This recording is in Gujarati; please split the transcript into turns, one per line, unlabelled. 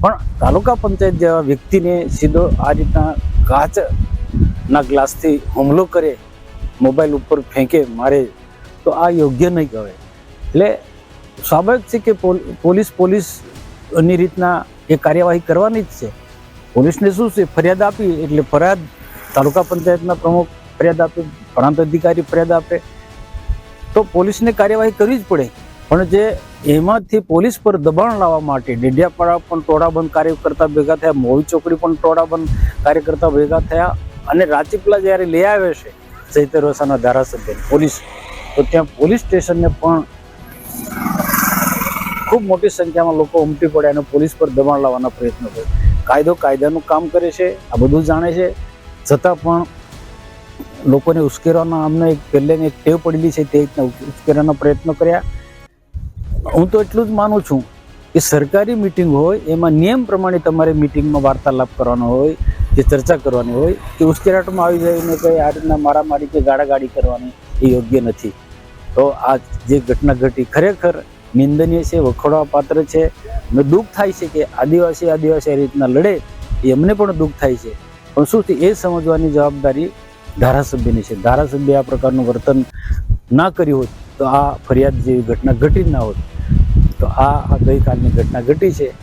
પણ તાલુકા પંચાયત જેવા વ્યક્તિને સીધો આ રીતના કાચના ગ્લાસથી હુમલો કરે, મોબાઈલ ઉપર ફેંકે, મારે, તો આ યોગ્ય નહીં કહેવાય. એટલે સ્વાભાવિક છે કે પોલ- પોલીસ પોલીસની રીતના એ કાર્યવાહી કરવાની જ છે. પોલીસને શું છે? ફરિયાદ આપી એટલે ફરિયાદ તાલુકા પંચાયતના પ્રમુખ ફરિયાદ આપે, પ્રાંત અધિકારી ફરિયાદ આપે. તો પોલીસને કાર્યવાહી કરવી જ પડે. પણ જે એમાંથી પોલીસ પર દબાણ લાવવા માટે ડેડિયાપાડા પણ ટોળાબંધ કાર્યકર્તા ભેગા થયા મોવી ચોકડી પણ ટોળાબંધ કાર્યકર્તા ભેગા થયા અને રાજપીપળા જ્યારે લઈ આવે છે ચૈતર વસાના ધારાસભ્ય, પોલીસ. તો ત્યાં પોલીસ સ્ટેશનને પણ ખૂબ મોટી સંખ્યામાં લોકો ઉમટી પડ્યા અને પોલીસ પર દબાણ લાવવાના પ્રયત્નો કર્યો. કાયદો કાયદાનું કામ કરે છે, આ બધું જાણે છે. છતાં પણ લોકોને ઉશ્કેરવાના અમને પહેલેની એક ટેવ પડેલી છે તે રીતના ઉશ્કેરવાના પ્રયત્નો કર્યા. હું તો એટલું જ માનું છું કે સરકારી મિટિંગ હોય, એમાં નિયમ પ્રમાણે તમારે મિટિંગમાં વાર્તાલાપ કરવાનો હોય, જે ચર્ચા કરવાની હોય કે ઉશ્કેરાટમાં આવી જઈને કંઈ આ રીતના મારામારી કે ગાડાગાડી કરવાની એ યોગ્ય નથી. તો આ જે ઘટના ઘટી ખરેખર નિંદનીય છે, વખોડવા પાત્ર છે, અને દુઃખ થાય છે કે આદિવાસી આદિવાસી આ રીતના લડે, એ અમને પણ દુઃખ થાય છે. પણ શું એ સમજવાની જવાબદારી ધારાસભ્યની છે. ધારાસભ્ય આ પ્રકારનું વર્તન ના કર્યું હોત, તો આ ફરિયાદ જેવી ઘટના ઘટી ના હોત. તો આ ગઈકાલની ઘટના ઘટી છે.